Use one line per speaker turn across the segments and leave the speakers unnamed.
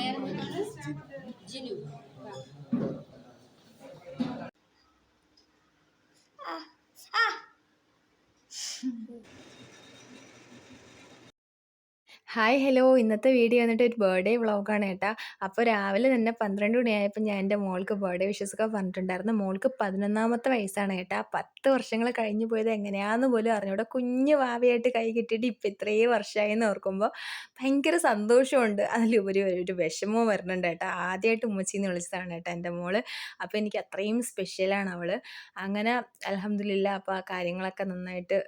Merda do De novo.
Hi hello. ഇന്നത്തെ video വന്നിട്ട് ഒരു ബർത്ത്ഡേ വ്ളോഗാണ് കേട്ടോ. അപ്പോൾ രാവിലെ തന്നെ പന്ത്രണ്ട് മണിയായപ്പോൾ ഞാൻ എന്റെ മോൾക്ക് ബർത്ത്ഡേ വിഷസൊക്കെ പറഞ്ഞിട്ടുണ്ടായിരുന്നു. മോൾക്ക് പതിനൊന്നാമത്തെ വയസ്സാണ് കേട്ടോ. പത്ത് വർഷങ്ങൾ കഴിഞ്ഞു പോയത് എങ്ങനെയാണെന്ന് പോലും അറിഞ്ഞൂടെ. കുഞ്ഞു ഭാവിയായിട്ട് കൈ കിട്ടിയിട്ട് ഇപ്പം ഇത്രയും വർഷമായി എന്ന് ഓർക്കുമ്പോൾ ഭയങ്കര സന്തോഷമുണ്ട്. അതിലുപരി ഒരു വിഷമവും വരുന്നുണ്ട് കേട്ടോ. ആദ്യമായിട്ട് ഉമ്മച്ചിന്ന് വിളിച്ചതാണ് കേട്ടോ എന്റെ മോൾ. അപ്പോൾ എനിക്ക് അത്രയും സ്പെഷ്യലാണ് അവൾ അങ്ങനെ അലഹമ്മദില്ല അപ്പോൾ ആ കാര്യങ്ങളൊക്കെ നന്നായിട്ട്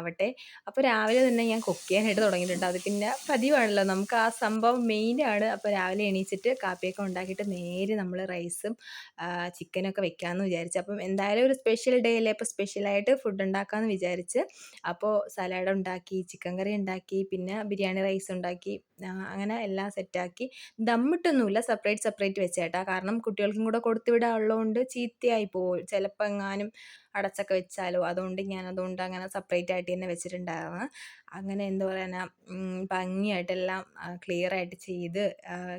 ആവട്ടെ. അപ്പോൾ രാവിലെ തന്നെ ഞാൻ കുക്ക് ചെയ്യാനായിട്ട് തുടങ്ങിയിട്ടുണ്ട്. അത് പിന്നെ പതിവാണല്ലോ. നമുക്ക് ആ സംഭവം മെയിനാണ് അപ്പോൾ രാവിലെ എണീച്ചിട്ട് കാപ്പിയൊക്കെ ഉണ്ടാക്കിയിട്ട് നേരെ നമ്മൾ റൈസും ചിക്കനൊക്കെ വെക്കാമെന്ന് വിചാരിച്ചു. അപ്പം എന്തായാലും ഒരു സ്പെഷ്യൽ ഡേ അല്ലേ? അപ്പോൾ സ്പെഷ്യലായിട്ട് ഫുഡ് ഉണ്ടാക്കാമെന്ന് വിചാരിച്ച്. അപ്പോൾ സലാഡ് ഉണ്ടാക്കി ചിക്കൻ കറി ഉണ്ടാക്കി പിന്നെ ബിരിയാണി റൈസ് ഉണ്ടാക്കി അങ്ങനെ എല്ലാം സെറ്റാക്കി ദമ്മിട്ടൊന്നുമില്ല സെപ്പറേറ്റ് സെപ്പറേറ്റ് വെച്ചേട്ടാ. കാരണം കുട്ടികൾക്കും കൂടെ കൊടുത്തുവിടാനുള്ളതുകൊണ്ട് ചീത്തയായി പോകും ചിലപ്പോൾ എങ്ങാനും അടച്ചൊക്കെ വെച്ചാലോ? അതുകൊണ്ട് ഞാൻ അതുകൊണ്ട് അങ്ങനെ സെപ്പറേറ്റ് ആയിട്ട് തന്നെ വെച്ചിട്ടുണ്ടായിരുന്നു അങ്ങനെ എന്താ പറയുക ഭംഗിയായിട്ടെല്ലാം ക്ലിയർ ആയിട്ട് ചെയ്ത്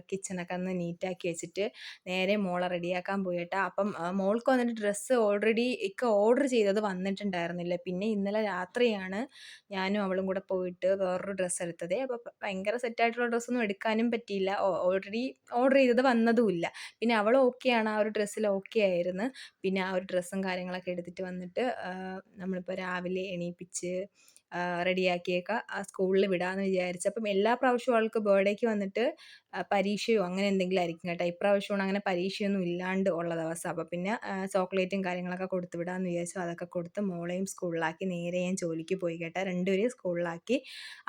കിച്ചണൊക്കെ ഒന്ന് നീറ്റാക്കി വെച്ചിട്ട് നേരെ മോളെ റെഡിയാക്കാൻ പോയിട്ടാ. അപ്പം മോൾക്ക് വന്നിട്ട് ഡ്രസ്സ് ഓൾറെഡി ഇക്ക ഓർഡർ ചെയ്തത് വന്നിട്ടുണ്ടായിരുന്നില്ല. പിന്നെ ഇന്നലെ രാത്രിയാണ് ഞാനും അവളും കൂടെ പോയിട്ട് വേറൊരു ഡ്രസ്സ് എടുത്തത്. അപ്പോൾ ഭയങ്കര സെറ്റായിട്ടുള്ള ഡ്രസ്സൊന്നും എടുക്കാനും പറ്റിയില്ല. ഓൾറെഡി ഓർഡർ ചെയ്തത് വന്നതുമില്ല പിന്നെ അവൾ ഓക്കെയാണ് ആ ഒരു ഡ്രസ്സിൽ ഓക്കെ ആയിരുന്നു. പിന്നെ ആ ഒരു ഡ്രസ്സും കാര്യങ്ങളൊക്കെ എടുത്തിട്ട് വന്നിട്ട് നമ്മളിപ്പോൾ രാവിലെ എണീപ്പിച്ച് റെഡിയാക്കിയേക്കാം ആ സ്കൂളിൽ വിടാമെന്ന് വിചാരിച്ചു. അപ്പം എല്ലാ പ്രാവശ്യവും ആൾക്ക് ബർത്ത്ഡേക്ക് വന്നിട്ട് പരീക്ഷയോ അങ്ങനെ എന്തെങ്കിലും ആയിരിക്കും കേട്ടോ. ഇപ്രാവശ്യമാണ് അങ്ങനെ പരീക്ഷയൊന്നും ഇല്ലാണ്ട് ഉള്ള ദിവസം. അപ്പോൾ പിന്നെ ചോക്ലേറ്റും കാര്യങ്ങളൊക്കെ കൊടുത്ത് വിടാമെന്ന് വിചാരിച്ചു. അതൊക്കെ കൊടുത്ത് മോളെയും സ്കൂളിലാക്കി. നേരെ ഞാൻ ജോലിക്ക് പോയി കേട്ടോ. രണ്ടുപേരെയും സ്കൂളിലാക്കി.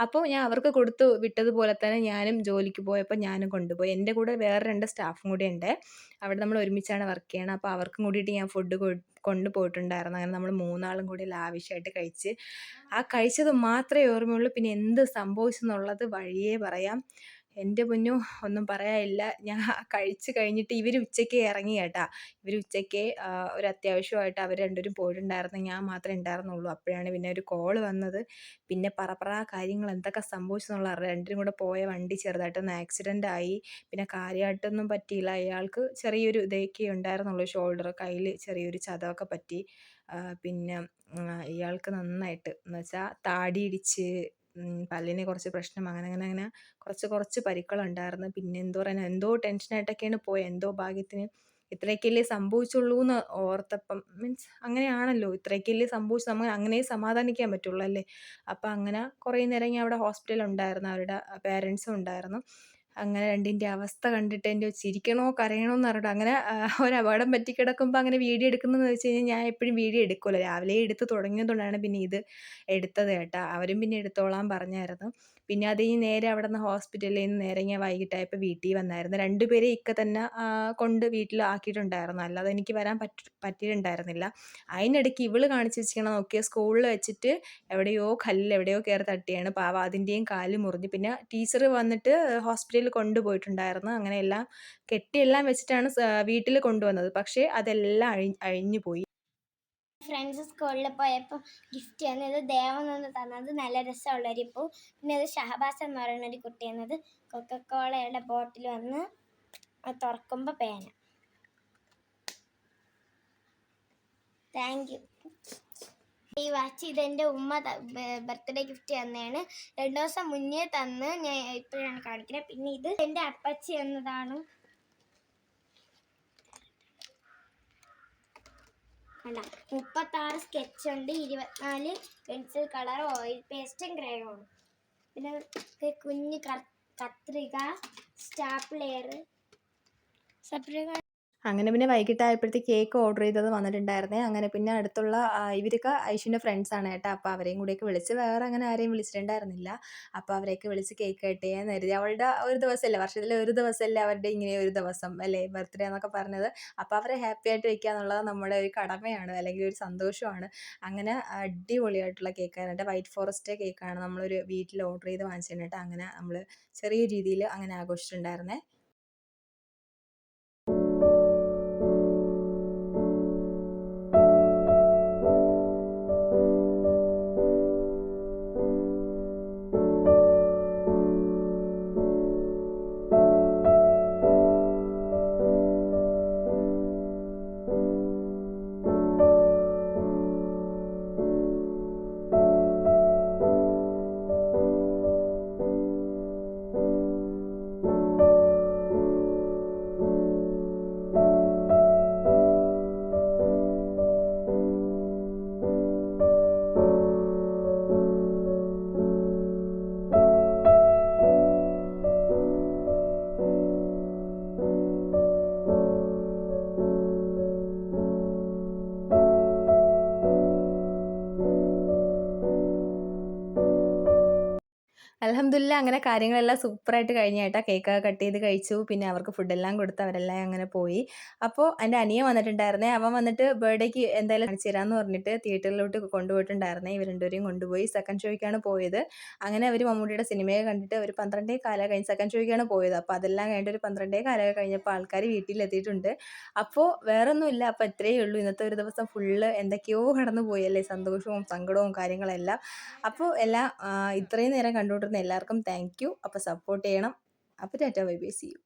അപ്പോൾ ഞാൻ അവർക്ക് കൊടുത്തു വിട്ടതുപോലെ തന്നെ ഞാനും ജോലിക്ക് പോയപ്പോൾ ഞാനും കൊണ്ടുപോയി. എന്റെ കൂടെ വേറെ രണ്ട് സ്റ്റാഫും കൂടി ഉണ്ട്. അവിടെ നമ്മൾ ഒരുമിച്ചാണ് വർക്ക് ചെയ്യണം അപ്പോൾ അവർക്കും കൂടിയിട്ട് ഞാൻ ഫുഡ് കൊണ്ടുപോയിട്ടുണ്ടായിരുന്നു അങ്ങനെ നമ്മൾ മൂന്നാളും കൂടി ലാവിഷായിട്ട് കഴിച്ച്. ആ കഴിച്ചത് മാത്രമേ ഓർമ്മയുള്ളൂ. പിന്നെ എന്ത് സംഭവിച്ചെന്നുള്ളത് വഴിയേ പറയാം. എന്റെ പൊന്നു ഒന്നും പറയാനില്ല. ഞാൻ കഴിച്ച് കഴിഞ്ഞിട്ട് ഇവർ ഉച്ചയ്ക്ക് ഇറങ്ങി കേട്ടാ. ഇവർ ഉച്ചയ്ക്ക് ഒരു അത്യാവശ്യമായിട്ട് അവർ രണ്ടുപേരും പോയിട്ടുണ്ടായിരുന്നു. ഞാൻ മാത്രമേ ഉണ്ടായിരുന്നുള്ളൂ. അപ്പോഴാണ് പിന്നെ ഒരു കോൾ വന്നത്. പിന്നെ പറ കാര്യങ്ങൾ എന്തൊക്കെ സംഭവിച്ചെന്നുള്ള അറിയാം രണ്ടിനും കൂടെ പോയ വണ്ടി ചെറുതായിട്ടൊന്ന് ആക്സിഡന്റ് ആയി. പിന്നെ കാര്യമായിട്ടൊന്നും പറ്റിയില്ല. അയാൾക്ക് ചെറിയൊരു ഇതൊക്കെ ഉണ്ടായിരുന്നുള്ളൂ. ഷോൾഡർ കയ്യിൽ ചെറിയൊരു ചതവൊക്കെ പറ്റി. പിന്നെ ഇയാൾക്ക് നന്നായിട്ട് എന്ന് വെച്ചാൽ താടി ഇടിച്ച് പല്ലിന് കുറച്ച് പ്രശ്നം അങ്ങനെ അങ്ങനെ അങ്ങനെ കുറച്ച് കുറച്ച് പരിക്കളുണ്ടായിരുന്നു. പിന്നെ എന്തോ പറയാനാ എന്തോ ടെൻഷനായിട്ടൊക്കെയാണ് പോയത് എന്തോ ഭാഗ്യത്തിന് ഇത്രയൊക്കെയല്ലേ സംഭവിച്ചുള്ളൂ എന്ന് ഓർത്തപ്പം മീൻസ് അങ്ങനെയാണല്ലോ. ഇത്രയൊക്കെയല്ലേ സംഭവിച്ചു. നമ്മൾ അങ്ങനെ സമാധാനിക്കാൻ പറ്റുള്ളൂ അല്ലേ? അപ്പം അങ്ങനെ കുറേ നേരം ഞാൻ അവിടെ ഹോസ്പിറ്റലിൽ ഉണ്ടായിരുന്നു. അവരുടെ പേരൻസും ഉണ്ടായിരുന്നു. അങ്ങനെ രണ്ടിന്റെ അവസ്ഥ കണ്ടിട്ട് എന്റെ ചിരിക്കണോ കരയണോ എന്ന് അങ്ങനെ ഒരു അപകടം പറ്റി കിടക്കുമ്പോൾ അങ്ങനെ വീഡിയോ എടുക്കുന്നതെന്ന് വെച്ച് കഴിഞ്ഞാൽ ഞാൻ എപ്പോഴും വീഡിയോ എടുക്കുമല്ലോ രാവിലെ എടുത്ത് തുടങ്ങിയതുകൊണ്ടാണ് പിന്നെ ഇത് എടുത്തത് കേട്ടോ. അവരും പിന്നെ എടുത്തോളാൻ പറഞ്ഞായിരുന്നു. പിന്നെ അത് കഴിഞ്ഞ് നേരെ അവിടെ നിന്ന് ഹോസ്പിറ്റലിൽ നിന്ന് നേരെ ഞാൻ വൈകിട്ടായപ്പോൾ വീട്ടിൽ വന്നായിരുന്നു. രണ്ടുപേരെ ഇക്ക തന്നെ കൊണ്ട് വീട്ടിൽ ആക്കിയിട്ടുണ്ടായിരുന്നു. അല്ലാതെ എനിക്ക് വരാൻ പറ്റി പറ്റിയിട്ടുണ്ടായിരുന്നില്ല. അതിനിടയ്ക്ക് ഇവൾ കാണിച്ചു വെച്ചിരിക്കണം നോക്കിയ സ്കൂളിൽ വെച്ചിട്ട് എവിടെയോ കല്ലിൽ എവിടെയോ കയറി തട്ടിയാണ്. പാവ അതിന്റെയും കാൽ മുറിഞ്ഞ്. പിന്നെ ടീച്ചർ വന്നിട്ട് ഹോസ്പിറ്റലിൽ കൊണ്ടുപോയിട്ടുണ്ടായിരുന്നു. അങ്ങനെ എല്ലാം കെട്ടിയെല്ലാം വെച്ചിട്ടാണ് വീട്ടിൽ കൊണ്ടുവന്നത്. പക്ഷേ അതെല്ലാം അഴി അഴിഞ്ഞു പോയി
ഫ്രണ്ട്സ് സ്കൂളിൽ പോയപ്പോൾ ഗിഫ്റ്റ് തന്നത് ദേവനെന്ന് തന്നത് നല്ല രസമുള്ളൊരു പൂ പിന്നെ അത് ഷഹബാസ് എന്ന് പറയുന്ന ഒരു കുട്ടി എന്നത് കൊക്കക്കോളയുടെ ബോട്ടിൽ വന്ന് അത് തുറക്കുമ്പോൾ പേന. താങ്ക് യു ഈ വാച്ച് ഇതെന്റെ ഉമ്മ ബർത്ത്ഡേ ഗിഫ്റ്റ് തന്നെയാണ് രണ്ടു ദിവസം മുന്നേ തന്ന് ഞാൻ ഇപ്പോഴാണ് കാണിക്കുന്നത്. പിന്നെ ഇത് എന്റെ അപ്പച്ചി എന്നതാണ്. കണ്ട. മുപ്പത്താറ് സ്കെച്ച് ഉണ്ട്. ഇരുപത്തിനാല് പെൻസിൽ കളർ ഓയിൽ പേസ്റ്റും ക്രയോണും പിന്നെ കുഞ്ഞ് കത്രിക സ്റ്റാപ്ലെയർ സെപ്പറേറ്റ്
അങ്ങനെ പിന്നെ വൈകിട്ടായപ്പോഴത്തേക്ക് കേക്ക് ഓർഡർ ചെയ്തത് വന്നിട്ടുണ്ടായിരുന്നേ. അങ്ങനെ പിന്നെ അടുത്തുള്ള ഇവരൊക്കെ ഫ്രണ്ട്സ് ആണ് കേട്ടോ. അപ്പോൾ അവരെയും കൂടിയൊക്കെ വിളിച്ച് വേറെ അങ്ങനെ ആരെയും വിളിച്ചിട്ടുണ്ടായിരുന്നില്ല. അപ്പോൾ അവരെയൊക്കെ വിളിച്ച് കേക്ക് കട്ട് ചെയ്യാൻ കരുതി അവളുടെ ഒരു ദിവസമല്ലേ വർഷത്തിലെ ഒരു ദിവസമല്ലേ അവരുടെ ഇങ്ങനെ ഒരു ദിവസം അല്ലേ ബർത്ത്ഡേ എന്നൊക്കെ പറഞ്ഞത്. അപ്പോൾ അവരെ ഹാപ്പി ആയിട്ട് വെക്കുക എന്നുള്ളത് നമ്മുടെ ഒരു കടമയാണ് അല്ലെങ്കിൽ ഒരു സന്തോഷമാണ്. അങ്ങനെ അടിപൊളിയായിട്ടുള്ള കേക്കാണ് വൈറ്റ് ഫോറസ്റ്റ് കേക്കാണ് നമ്മളൊരു വീട്ടിൽ ഓർഡർ ചെയ്ത് വാങ്ങിച്ചിട്ട് അങ്ങനെ നമ്മൾ ചെറിയ രീതിയിൽ അങ്ങനെ ആഘോഷിച്ചിട്ടുണ്ടായിരുന്നേ. അൽഹംദുലില്ലാ അങ്ങനെ കാര്യങ്ങളെല്ലാം സൂപ്പറായിട്ട് കഴിഞ്ഞ കേക്ക് കട്ട് ചെയ്ത് കഴിച്ചു. പിന്നെ അവർക്ക് ഫുഡെല്ലാം കൊടുത്ത് അവരെല്ലാം അങ്ങനെ പോയി. അപ്പോൾ എന്റെ അനിയൻ വന്നിട്ടുണ്ടായിരുന്നേ. അവൻ വന്നിട്ട് ബർത്ത്ഡേക്ക് എന്തായാലും കാണിച്ചു തരാമെന്ന് പറഞ്ഞിട്ട് തിയേറ്ററിലോട്ട് കൊണ്ടുപോയിട്ടുണ്ടായിരുന്നേ. ഇവർ രണ്ടുപേരെയും കൊണ്ടുപോയി സെക്കൻഡ് ഷോയ്ക്കാണ് പോയത്. അങ്ങനെ അവർ മമ്മൂട്ടിയുടെ സിനിമയൊക്കെ കണ്ടിട്ട് ഒരു പന്ത്രണ്ടേ കാലം കഴിഞ്ഞ് സെക്കൻഡ് ഷോയ്ക്കാണ് പോയത്. അപ്പോൾ അതെല്ലാം കഴിഞ്ഞിട്ട് ഒരു പന്ത്രണ്ടേ കാലമൊക്കെ കഴിഞ്ഞപ്പോൾ ആൾക്കാർ വീട്ടിലെത്തിയിട്ടുണ്ട്. അപ്പോൾ വേറൊന്നുമില്ല. അപ്പോൾ ഇത്രയേ ഉള്ളൂ. ഇന്നത്തെ ഒരു ദിവസം ഫുള്ള് എന്തൊക്കെയോ കടന്നു പോയല്ലേ സന്തോഷവും സങ്കടവും കാര്യങ്ങളെല്ലാം. അപ്പോൾ എല്ലാം ഇത്രയും നേരം കണ്ടുകൊണ്ടിരുന്ന എല്ലാവർക്കും താങ്ക് യു അപ്പോൾ സപ്പോർട്ട് ചെയ്യണം. അപ്പോൾ tata bye bye see you